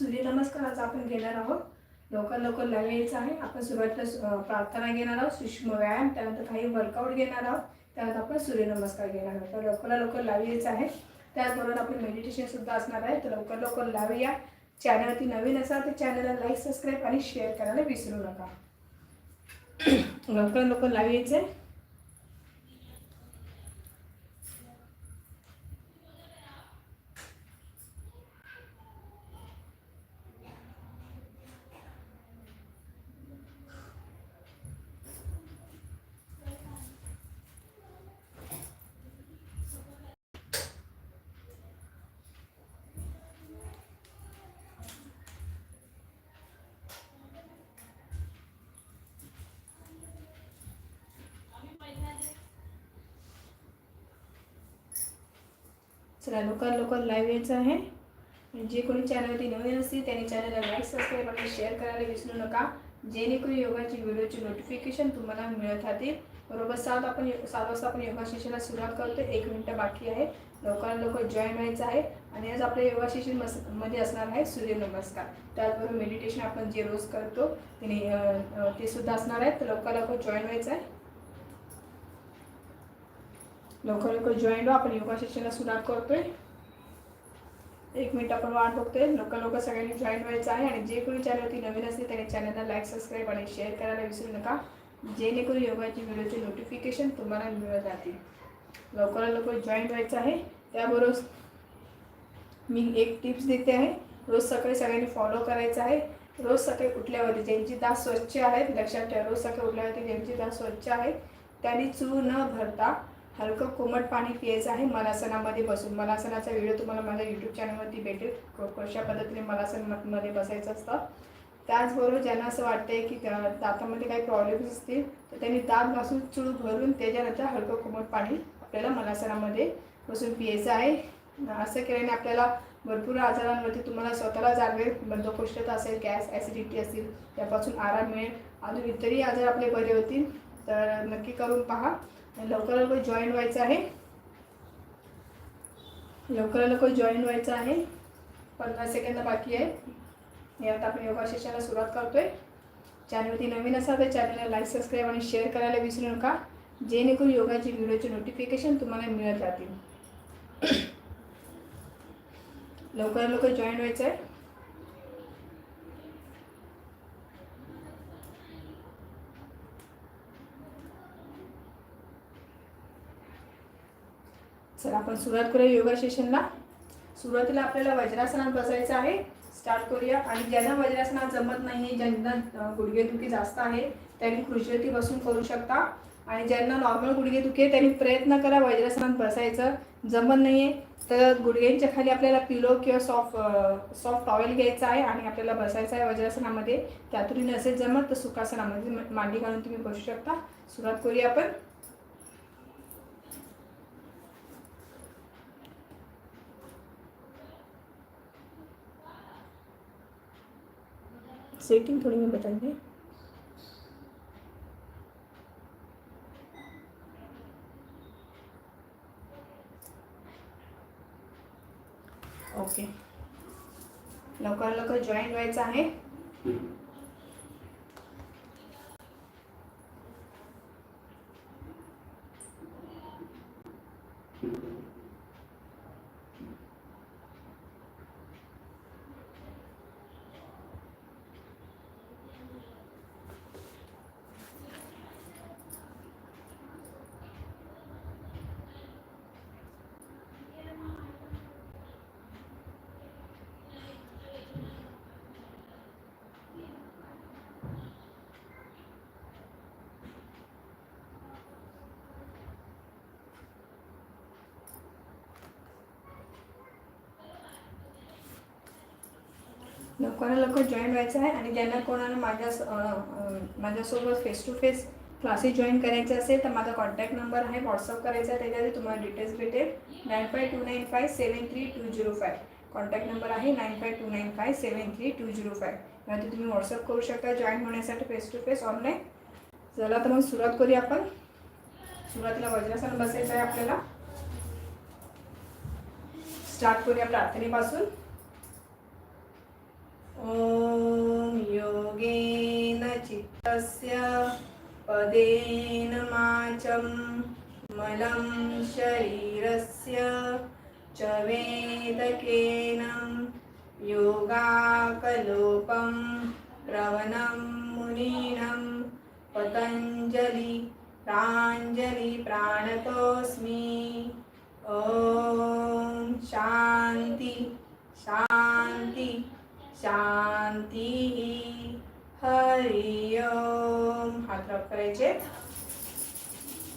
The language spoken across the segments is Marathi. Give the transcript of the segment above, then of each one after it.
सूर्यनमस्काराचा आपण घेणार आहोत. लवकर लवकर लाईव्ह यायचं आहे. आपण सुरुवातीला प्रार्थना घेणार आहोत. सूक्ष्म व्यायाम त्यानंतर काही वर्कआउट घेणार आहोत. त्यानंतर आपण सूर्यनमस्कार घेणार आहोत. तर लवकर लवकर लावायचं आहे. त्याचबरोबर आपण मेडिटेशन सुद्धा असणार आहे. तर लवकर लवकर लावूया चॅनलवरती नवीन असाल तर चॅनलला लाईक सबस्क्राईब आणि शेअर करायला विसरू नका. लवकर लवकर लावायचं आहे चला लवकर लवकर लाईव्ह यायचं आहे. जे कोणी चॅनलवरती नवीन असतील त्यांनी चॅनलला लाईक सबस्क्राईब आणि शेअर करायला विसरू नका. जेणेकरून योगाची व्हिडिओची नोटिफिकेशन तुम्हाला मिळत राहतील. बरोबर सात आपण सात वाजता आपण योगा सेशनला सुरुवात करतो एक मिनटं बाकी आहे. लवकरात लवकर जॉईन व्हायचं आहे. आणि आज आपल्या योगा सेशन मसमध्ये असणार आहे सूर्यनमस्कार त्याचबरोबर मेडिटेशन आपण जे रोज करतो त्याने ते सुद्धा असणार आहे. तर लवकर लवकर जॉईन व्हायचं आहे. लवकर लवकर जॉईन व्हा आपण योगा सेशनला सुरुवात करतोय. एक मिनिट आपण वाट बघतोय. लवकर लवकर सगळ्यांनी जॉईन व्हायचं आहे आणि जे कोणी चॅनलवरती नवीन असते त्यांनी चॅनलला लाईक सबस्क्राईब आणि शेअर करायला विसरू नका. जेणेकरून योगाची व्हिडिओचे नोटिफिकेशन तुम्हाला मिळत राहतील. लवकरात लवकर जॉईन व्हायचं आहे. त्याबरोबर मी एक टिप्स देते आहे. रोज सकाळी सगळ्यांनी फॉलो करायचं आहे. रोज सकाळी उठल्यावरती ज्यांची दात स्वच्छ आहेत लक्षात ठेवा रोज सकाळी उठल्यावरती ज्यांची दात स्वच्छ आहेत त्यांनी चूर न भरता हलकं कोमट पाणी प्यायचं आहे मलासनामध्ये बसून. मलासनाचा व्हिडिओ तुम्हाला माझ्या यूट्यूब चॅनलवरती भेटेल. कशा पद्धतीने मलासनमध्ये बसायचं असतं. त्याचबरोबर ज्यांना असं वाटतंय की दातामध्ये काही प्रॉब्लेम्स असतील तर त्यांनी दात घासून चूळ भरून त्याच्यानंतर हलकं कोमट पाणी आपल्याला मलासनामध्ये बसून पियायचं आहे. असं केल्याने आपल्याला भरपूर आजारांवरती तुम्हाला स्वतःला जाणवेल. बद्धकोष्ठता असेल गॅस ॲसिडिटी असेल त्यापासून आराम मिळेल. अजून इतरही आजार आपले बरे होतील. तर नक्की करून पहा. लवकर लवकर जॉईन व्हायचं आहे. लवकर लवकर जॉईन व्हायचं आहे. पंधरा सेकंद बाकी आहे. यात आपण योगा शिक्षणाला सुरुवात करतोय. चॅनलवरती नवीन असाल तर चॅनलला लाईक सबस्क्राईब आणि शेअर करायला विसरू नका. जेणेकरून योगाची व्हिडिओचे नोटिफिकेशन तुम्हाला मिळत राहतील लवकर लवकर जॉईन व्हायचं आहे चला आपण सुरुवात करूया योगा सेशनला सुरुवातीला आपल्याला वज्रासनात बसायचं आहे. स्टार्ट करूया. आणि ज्यांना वज्रासनात जमत नाही आहे ज्यांना गुडघेदुखी जास्त आहे त्यांनी खुर्चीवरती बसून करू शकता. आणि ज्यांना नॉर्मल गुडघेदुखी आहे त्यांनी प्रयत्न करा वज्रासनात बसायचं. जमत नाही आहे तर गुडघ्यांच्या खाली आपल्याला पिलो किंवा सॉफ्ट सॉफ्ट टॉवेल घ्यायचा आहे आणि आपल्याला बसायचं आहे वज्रासनामध्ये. त्यातून नसेल जमत तर सुखासनामध्ये मांडी घालून तुम्ही बसू शकता. सुरुवात करूया आपण. सेटिंग थोड़ी मैं बताइए ओके। लवकर लवकर जॉईन व्हायचं आहे. लवकरात लवकर जॉईन व्हायचं आहे आणि ज्यांना कोणाला माझ्या माझ्यासोबत face to face classes join करायचे असेल तर माझा कॉन्टॅक्ट नंबर आहे व्हॉट्सअप करायचा आहे त्याच्यामध्ये तुम्हाला डिटेल्स भेटेल. Nine five two nine five seven three two zero five contact number आहे nine five two nine five seven three two zero five यामध्ये तुम्ही व्हॉट्सअप करू शकता जॉईन होण्यासाठी फेस टू फेस ऑनलाईन चला तर मग सुरुवात करूया आपण. सुरुवातीला वज्रासन बसायचं आहे आपल्याला. स्टार्ट करूया प्रार्थनेपासून. ॐ योगेन चित्तस्य पदेन माचं मलं शरीरस्य च वेदकेन योगाकलोपं प्रवनं मुनीनं पतञ्जलि प्राञ्जलि प्राणतोऽस्मि। शांती हरिओम हात रब करायचे.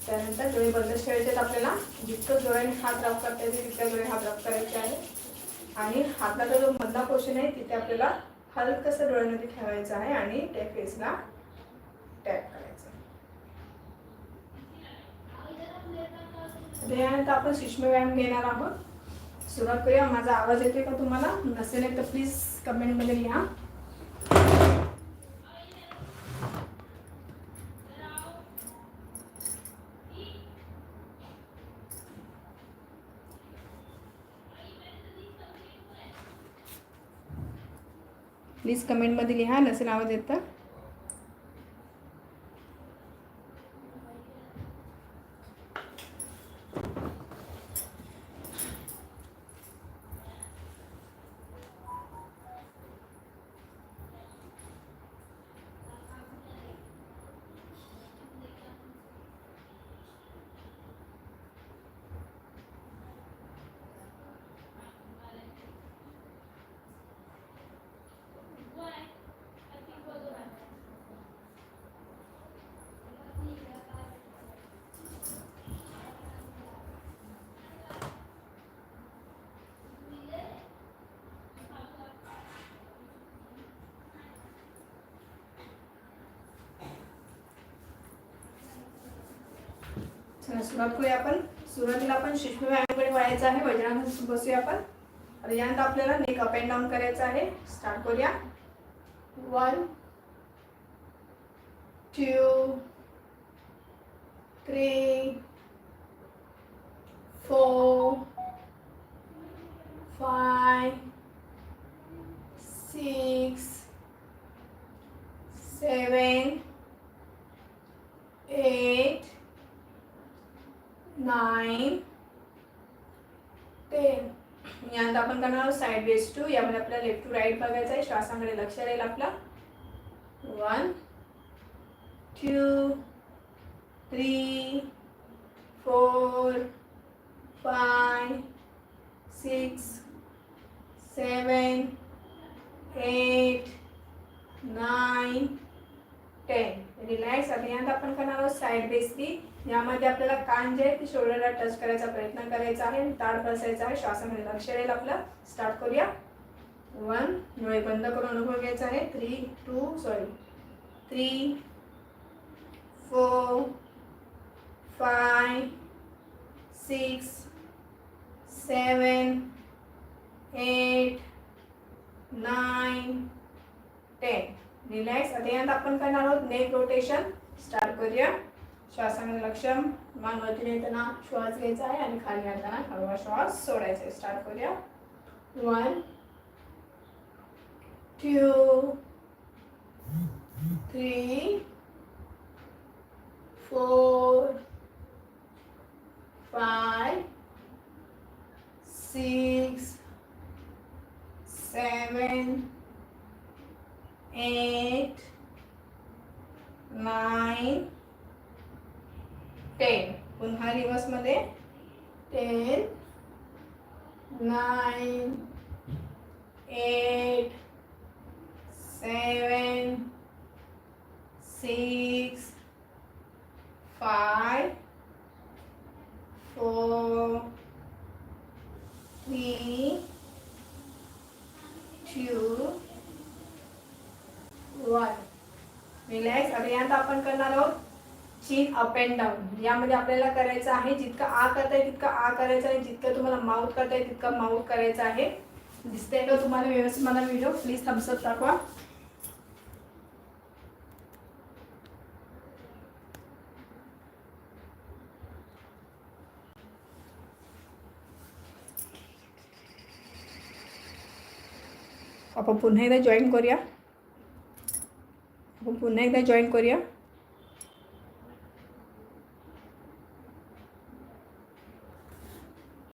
त्यानंतर डोळे बंद ठेवायचे आहेत आपल्याला. जितकं डोळ्याने हात रब करता येते तितक्या डोळे हात रब करायचे आहे आणि हाताचा जो मधला पोषण आहे तिथे आपल्याला हलकसं डोळ्यामध्ये ठेवायचं आहे आणि त्या फेसला टॅप करायचं त्यानंतर आपण सूक्ष्म व्यायाम घेणार आहोत. सुरुवात करूया. माझा आवाज येतोय का तुम्हाला? नसेल तर प्लीज कमेंटमध्ये लिहा. प्लीज कमेंटमध्ये लिहा नसेल आवाज येतं सुरुवात करूया आपण. सुरुवातीला आपण शिशु व्यायामाकडे वळायचं आहे वजनानं बसूया आपण. आणि यानंतर आपल्याला नेक अप अँड डाऊन करायचं आहे. स्टार्ट करूया. One two three four five six seven eight nine ten. यानंतर आपण करणार आहोत साईड बेस टू यामध्ये आपल्याला लेफ्ट टू राईट बघायचं आहे. श्वासाकडे लक्ष राहील आपला. One two three four five six seven eight nine ten relax आता आपण करणार आहोत साईड बेस यामध्ये आपल्याला कान जे आहे ते शोल्डरला टच करायचा प्रयत्न करायचा आहे. ताड बसायचा आहे. श्वासामध्ये लक्ष राहील आपलं. स्टार्ट करूया. वन डोळे बंद करून अनुभव घ्यायचा आहे. Three two sorry three four five six seven eight nine ten relax आता यात आपण करणार आहोत. नेक रोटेशन स्टार्ट करूया. श्वासामध्ये लक्ष मान वरती येताना श्वास घ्यायचा आहे आणि खाली आणताना हळूहळू श्वास सोडायचा आहे. स्टार्ट करूया. One two three four five six seven eight nine ten पुन्हा रिवर्समध्ये ten nine eight seven six five four three two one relax. आता यानंतर आपण करणार आहोत चीन अप अँड डाऊन यामध्ये आपल्याला करायचं आहे जितकं आ करता येईल तितकं आ करायचं आहे जितकं तुम्हाला माउथ करता येईल तितकं माउथ करायचं आहे. दिसतंय का तुम्हाला व्यवस्थित मला व्हिडिओ प्लीज थम्सअप दाखवा. आपण पुन्हा एकदा जॉईन करूया. पुन्हा एकदा जॉईन करूया